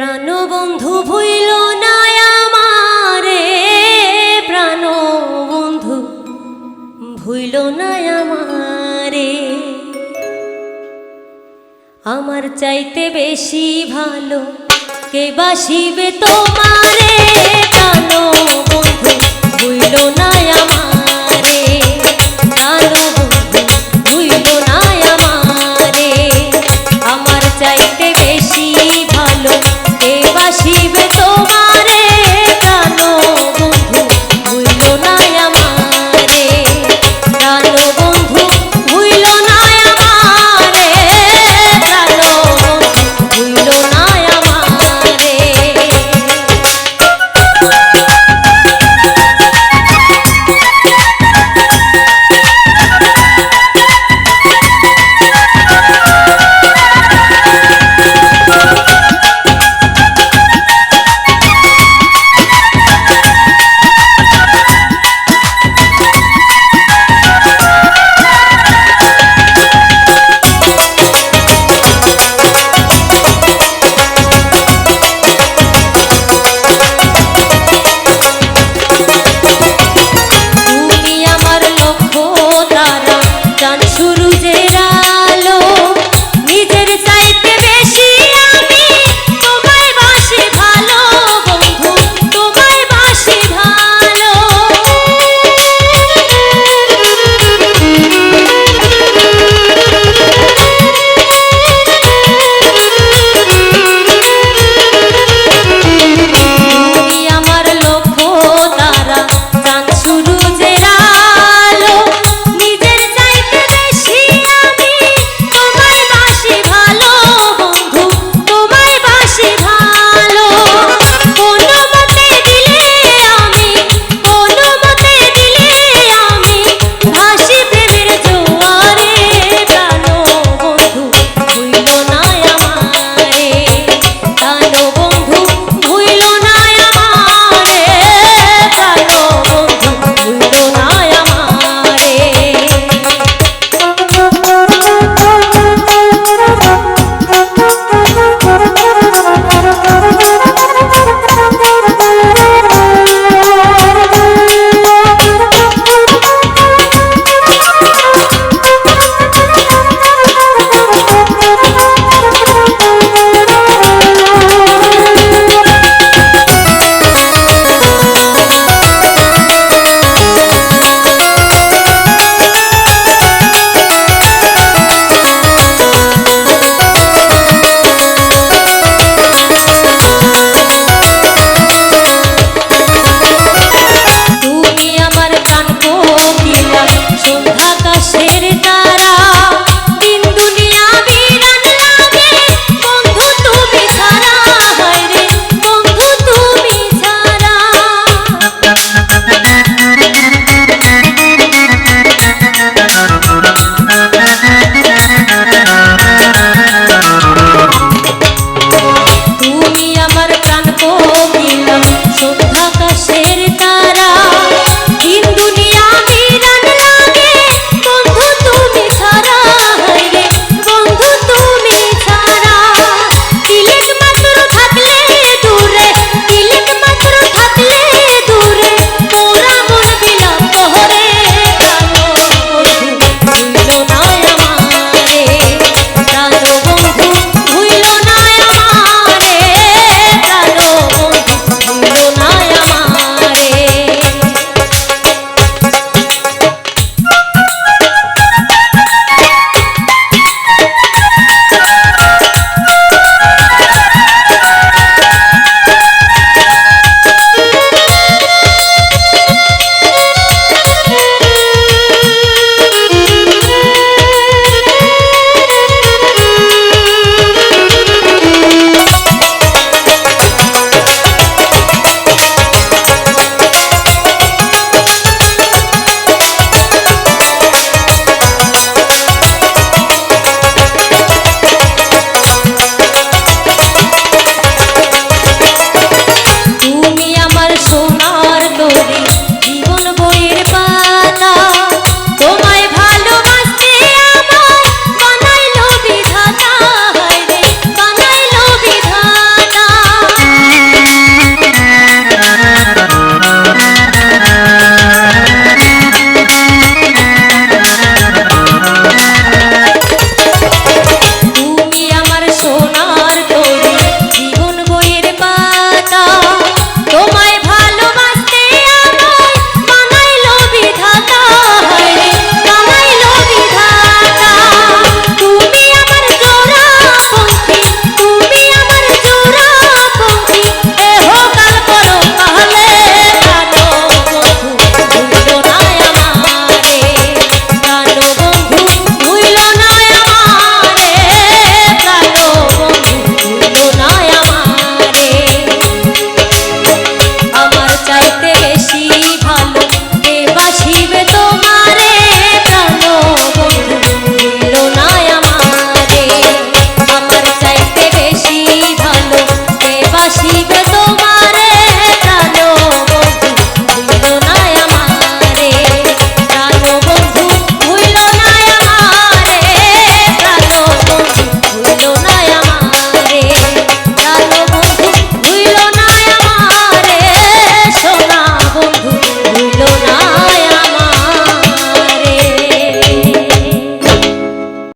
প্রাণবন্ধু ভুইল না আমারে প্রাণ বন্ধু ভুইল না আমারে। আমার চাইতে বেশি ভালো কে বাসিবে তোমারে প্রাণ বন্ধু ভুইল না আমারে।